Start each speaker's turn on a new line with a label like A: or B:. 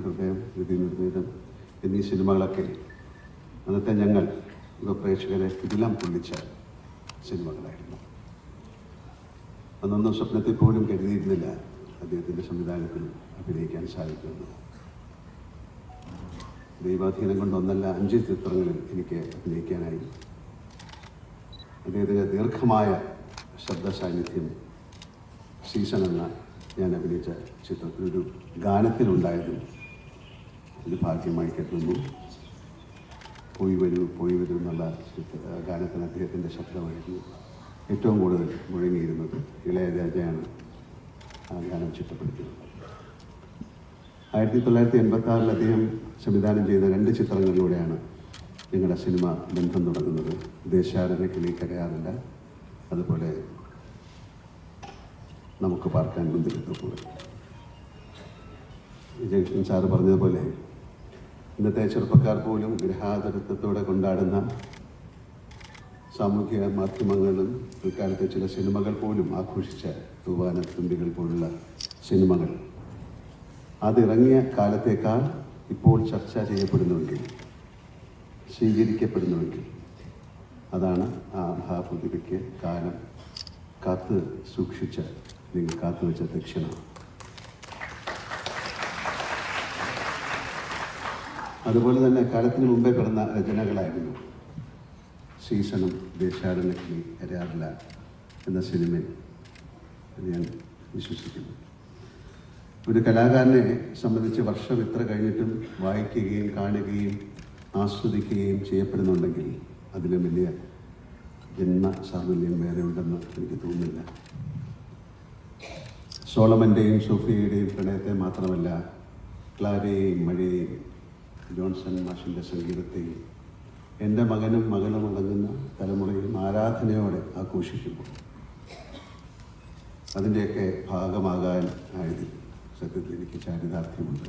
A: ഹൃദയം വിധിനിർമ്മിതം എന്നീ സിനിമകളൊക്കെ അന്നത്തെ ഞങ്ങൾ യുവ പ്രേക്ഷകരെ കിടിലം പൊള്ളിച്ച സിനിമകളായിരുന്നു. അന്നൊന്നും സ്വപ്നത്തിൽ പോലും കരുതിയിരുന്നില്ല അദ്ദേഹത്തിന്റെ സംവിധാനത്തിൽ അഭിനയിക്കാൻ സാധിക്കുമെന്ന് ദൈവാധീനം കൊണ്ട് ഒന്നല്ല അഞ്ച് ചിത്രങ്ങളിൽ എനിക്ക് അഭിനയിക്കാനായി. അദ്ദേഹത്തിന്റെ ദീർഘമായ ശബ്ദ സാന്നിധ്യം സീസൺ എന്ന ഞാൻ അഭിനയിച്ച ചിത്രത്തിലൊരു ഗാനത്തിലുണ്ടായതും ഒരു ഭാഗ്യമായി കരുതുന്നു. പോയി വരൂ പോയി വരൂ എന്നുള്ള ഗാനത്തിന് അദ്ദേഹത്തിന്റെ ശബ്ദമായിരുന്നു. ഏറ്റവും കൂടുതൽ മുഴങ്ങിയിരുന്നത് ഇളയരാജയാണ് ആ ഗാനം ചിട്ടപ്പെടുത്തിയത്. ആയിരത്തി തൊള്ളായിരത്തി എൺപത്തി ആറിൽ അദ്ദേഹം സംവിധാനം ചെയ്ത രണ്ട് ചിത്രങ്ങളിലൂടെയാണ് ഞങ്ങളുടെ സിനിമ ബന്ധം തുടങ്ങുന്നത്. ദേശാടന കിളി കരയാറില്ല. അതുപോലെ നമുക്ക് പാർക്കാൻ മുന്തിരിത്തപ്പോൾ വിജയകൃഷ്ണൻ സാറ് പറഞ്ഞതുപോലെ ഇന്നത്തെ ചെറുപ്പക്കാർ പോലും ഗൃഹാതരത്വത്തോടെ കൊണ്ടാടുന്ന സാമൂഹ്യ മാധ്യമങ്ങളും ഇക്കാലത്തെ ചില സിനിമകൾ പോലും ആഘോഷിച്ച തൂവാന തുമ്പികൾ പോലുള്ള സിനിമകൾ. അതിറങ്ങിയ കാലത്തേക്കാൾ ഇപ്പോൾ ചർച്ച ചെയ്യപ്പെടുന്നുവെങ്കിൽ സ്വീകരിക്കപ്പെടുന്നുവെങ്കിൽ അതാണ് ആ മഹാപ്രതിഭയ്ക്ക് കാലം കാത്ത് സൂക്ഷിച്ച നിങ്ങൾ കാത്തുവെച്ച ദക്ഷിണ. അതുപോലെ തന്നെ കാലത്തിന് മുമ്പേ പിറന്ന രചനകളായിരുന്നു. സീസണും ദേശാടനക്കിളി അരാറില്ല എന്ന സിനിമയിൽ ഞാൻ വിശ്വസിക്കുന്നു. ഒരു കലാകാരനെ സംബന്ധിച്ച് വർഷം ഇത്ര കഴിഞ്ഞിട്ടും വായിക്കുകയും കാണുകയും ആസ്വദിക്കുകയും ചെയ്യപ്പെടുന്നുണ്ടെങ്കിൽ അതിന് വലിയ ജന്മ സാഫല്യം വേറെ ഉണ്ടെന്ന് എനിക്ക് തോന്നുന്നില്ല. സോളമന്റെയും സോഫിയയുടെയും പ്രണയത്തെ മാത്രമല്ല ക്ലാരയെയും മഴയെയും ജോൺസൺ മാഷിന്റെ സംഗീതത്തെയും എന്റെ മകനും മകളും അടങ്ങുന്ന തലമുറയും ആരാധനയോടെ ആഘോഷിക്കുമ്പോൾ അതിന്റെയൊക്കെ ഭാഗമാകാൻ ആയതിൽ സത്യത്തിൽ എനിക്ക് ചാരിതാർത്ഥ്യമുണ്ട്.